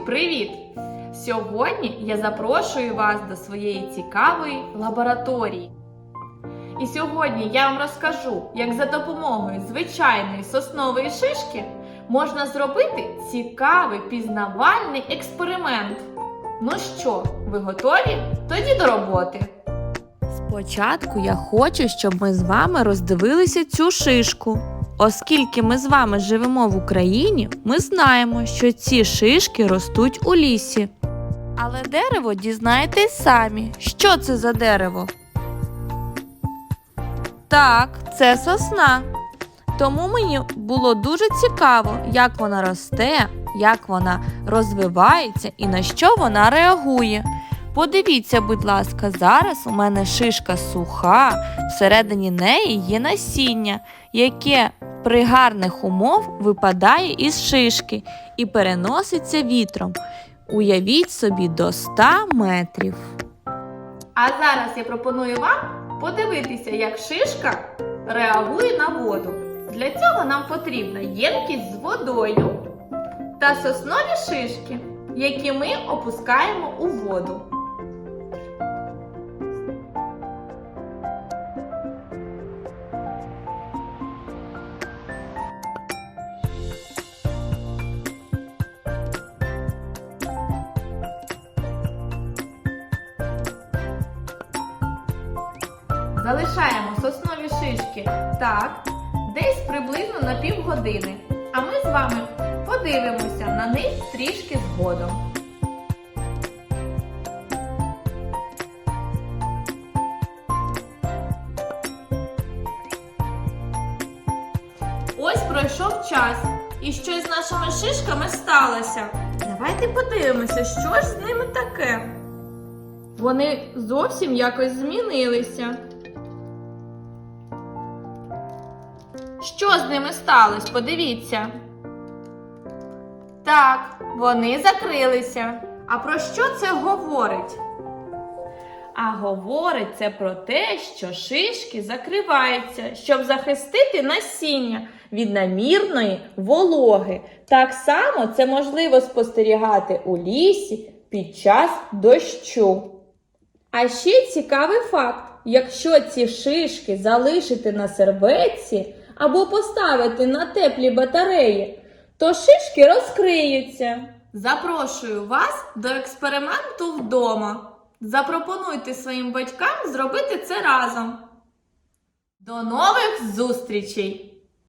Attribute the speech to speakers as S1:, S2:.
S1: Привіт! Сьогодні я запрошую вас до своєї цікавої лабораторії. І сьогодні я вам розкажу, як за допомогою звичайної соснової шишки можна зробити цікавий пізнавальний експеримент. Ну що, ви готові? Тоді до роботи. Спочатку я хочу, щоб ми з вами роздивилися цю шишку. Оскільки ми з вами живемо в Україні, ми знаємо, що ці шишки ростуть у лісі. Але дерево дізнаєтесь самі. Що це за дерево? Так, це сосна. Тому мені було дуже цікаво, як вона росте, як вона розвивається і на що вона реагує. Подивіться, будь ласка, зараз у мене шишка суха, всередині неї є насіння, яке при гарних умов випадає із шишки і переноситься вітром. Уявіть собі до 100 метрів. А зараз я пропоную вам подивитися, як шишка реагує на воду. Для цього нам потрібна ємкість з водою та соснові шишки, які ми опускаємо у воду. Залишаємо соснові шишки так, десь приблизно на півгодини. А ми з вами подивимося на них трішки згодом. Ось пройшов час, і щось з нашими шишками сталося. Давайте подивимося, що ж з ними таке. Вони зовсім якось змінилися. Що з ними сталося? Подивіться. Так, вони закрилися. А про що це говорить? А говорить це про те, що шишки закриваються, щоб захистити насіння від намірної вологи. Так само це можливо спостерігати у лісі під час дощу. А ще цікавий факт: якщо ці шишки залишити на серветці або поставити на теплі батареї, то шишки розкриються. Запрошую вас до експерименту вдома. Запропонуйте своїм батькам зробити це разом. До нових зустрічей!